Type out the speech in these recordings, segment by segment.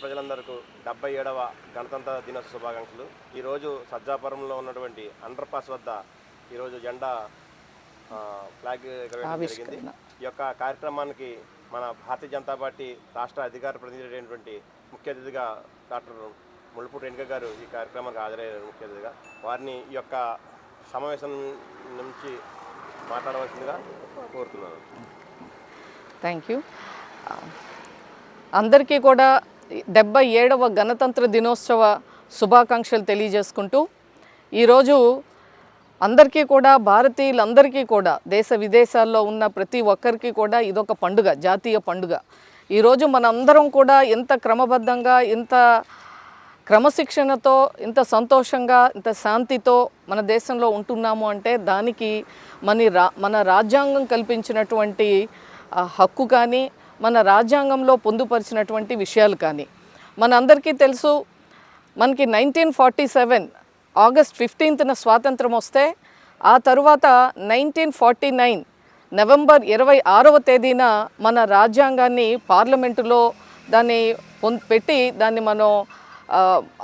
ప్రజలందరికీ డెబ్బై ఏడవ గణతంత్ర దినోత్సవ శుభాకాంక్షలు. ఈరోజు సజ్జాపురంలో ఉన్నటువంటి అండర్ పాస్ వద్ద ఈరోజు జెండా ఫ్లాగ్ జరిగింది. ఈ యొక్క కార్యక్రమానికి మన భారతీయ జనతా పార్టీ రాష్ట్ర అధికార ప్రతినిధి అయినటువంటి ముఖ్య అతిథిగా డాక్టర్ ముళ్ళపూడి రెణుక గారు ఈ కార్యక్రమానికి హాజరయ్యారు. ముఖ్య అతిథిగా వారిని ఈ యొక్క సమావేశం నుంచి మాట్లాడవలసిందిగా కోరుతున్నాను. థ్యాంక్ యూ అందరికీ కూడా డెబ్బై ఏడవ గణతంత్ర దినోత్సవ శుభాకాంక్షలు తెలియజేసుకుంటూ ఈరోజు అందరికీ కూడా భారతీయులందరికీ కూడా దేశ విదేశాల్లో ఉన్న ప్రతి ఒక్కరికి కూడా ఇదొక పండుగ జాతీయ పండుగ. ఈరోజు మనందరం కూడా ఎంత క్రమబద్ధంగా ఎంత క్రమశిక్షణతో ఇంత సంతోషంగా ఇంత శాంతితో మన దేశంలో ఉంటున్నాము అంటే దానికి మన రా మన రాజ్యాంగం కల్పించినటువంటి హక్కు కానీ మన రాజ్యాంగంలో పొందుపరిచినటువంటి విషయాలు కానీ. మనందరికీ తెలుసు మనకి నైన్టీన్ ఫార్టీ సెవెన్ ఆగస్ట్ ఫిఫ్టీన్త్న స్వాతంత్రం వస్తే ఆ తరువాత నైన్టీన్ ఫార్టీ నైన్ నవంబర్ ఇరవై ఆరవ తేదీన మన రాజ్యాంగాన్ని పార్లమెంటులో దాన్ని పొం- పెట్టి దాన్ని మనం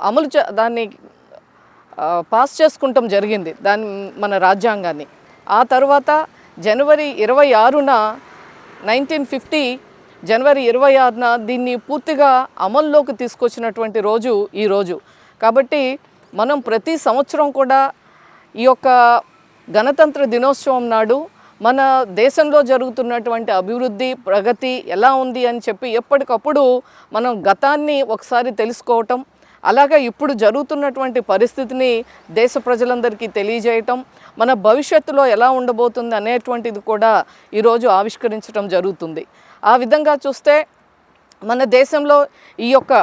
అమలు చే దాన్ని పాస్ చేసుకుంటాం జరిగింది దాని మన రాజ్యాంగాన్ని. ఆ తర్వాత జనవరి ఇరవై ఆరున నైన్టీన్ ఫిఫ్టీ జనవరి ఇరవై ఆరున దీన్ని పూర్తిగా అమల్లోకి తీసుకొచ్చినటువంటి రోజు ఈ రోజు. కాబట్టి మనం ప్రతి సంవత్సరం కూడా ఈ యొక్క గణతంత్ర దినోత్సవం నాడు మన దేశంలో జరుగుతున్నటువంటి అభివృద్ధి ప్రగతి ఎలా ఉంది అని చెప్పి ఎప్పటికప్పుడు మనం గతాన్ని ఒకసారి తెలుసుకోవటం అలాగా ఇప్పుడు జరుగుతున్నటువంటి పరిస్థితిని దేశ ప్రజలందరికీ తెలియజేయటం మన భవిష్యత్తులో ఎలా ఉండబోతుంది అనేటువంటిది కూడా ఈరోజు ఆవిష్కరించడం జరుగుతుంది. ఆ విధంగా చూస్తే మన దేశంలో ఈ యొక్క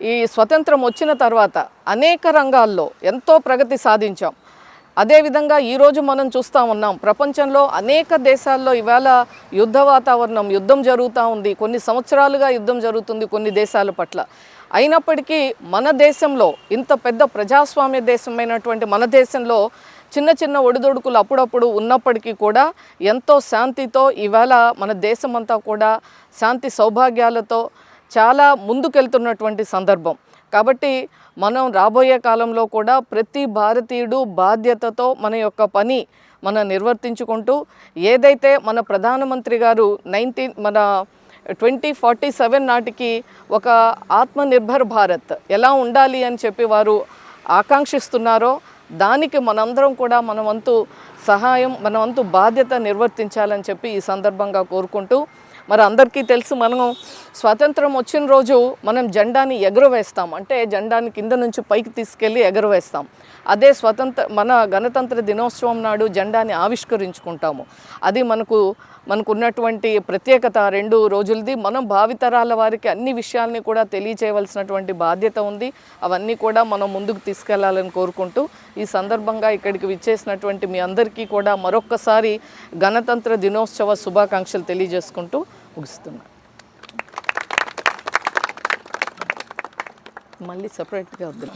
ఈ స్వతంత్రం వచ్చిన తర్వాత అనేక రంగాల్లో ఎంతో ప్రగతి సాధించాం. అదేవిధంగా ఈరోజు మనం చూస్తూ ఉన్నాం ప్రపంచంలో అనేక దేశాల్లో ఇవాళ యుద్ధ వాతావరణం యుద్ధం జరుగుతూ ఉంది. కొన్ని సంవత్సరాలుగా యుద్ధం జరుగుతుంది కొన్ని దేశాల పట్ల. అయినప్పటికీ మన దేశంలో ఇంత పెద్ద ప్రజాస్వామ్య దేశమైనటువంటి మన దేశంలో చిన్న చిన్న ఒడిదొడుకులు అప్పుడప్పుడు ఉన్నప్పటికీ కూడా ఎంతో శాంతితో ఇవాళ మన దేశమంతా కూడా శాంతి సౌభాగ్యాలతో చాలా ముందుకెళ్తున్నటువంటి సందర్భం. కాబట్టి మనం రాబోయే కాలంలో కూడా ప్రతి భారతీయుడు బాధ్యతతో మన యొక్క పని మనం నిర్వర్తించుకుంటూ ఏదైతే మన ప్రధానమంత్రి గారు నైన్టీన్ మన ట్వంటీ ఫార్టీ సెవెన్ నాటికి ఒక ఆత్మనిర్భర్ భారత్ ఎలా ఉండాలి అని చెప్పి వారు ఆకాంక్షిస్తున్నారో దానికి మనందరం కూడా మన వంతు సహాయం మన వంతు బాధ్యత నిర్వర్తించాలని చెప్పి ఈ సందర్భంగా కోరుకుంటూ మరి అందరికీ తెలుసు మనం స్వాతంత్రం వచ్చిన రోజు మనం జెండాని ఎగురవేస్తాం. అంటే జెండాని కింద నుంచి పైకి తీసుకెళ్ళి ఎగురవేస్తాం. అదే స్వతంత్ర మన గణతంత్ర దినోత్సవం నాడు జెండాని ఆవిష్కరించుకుంటాము. అది మనకు మనకున్నటువంటి ప్రత్యేకత రెండు రోజులది. మనం భావితరాల వారికి అన్ని విషయాల్ని కూడా తెలియచేయవలసినటువంటి బాధ్యత ఉంది. అవన్నీ కూడా మనం ముందుకు తీసుకెళ్ళాలని కోరుకుంటూ ఈ సందర్భంగా ఇక్కడికి విచ్చేసినటువంటి మీ అందరికీ కూడా మరొక్కసారి గణతంత్ర దినోత్సవ శుభాకాంక్షలు తెలియజేసుకుంటూ ముగిస్తున్నాను. మళ్ళీ సపరేట్గా వద్దాం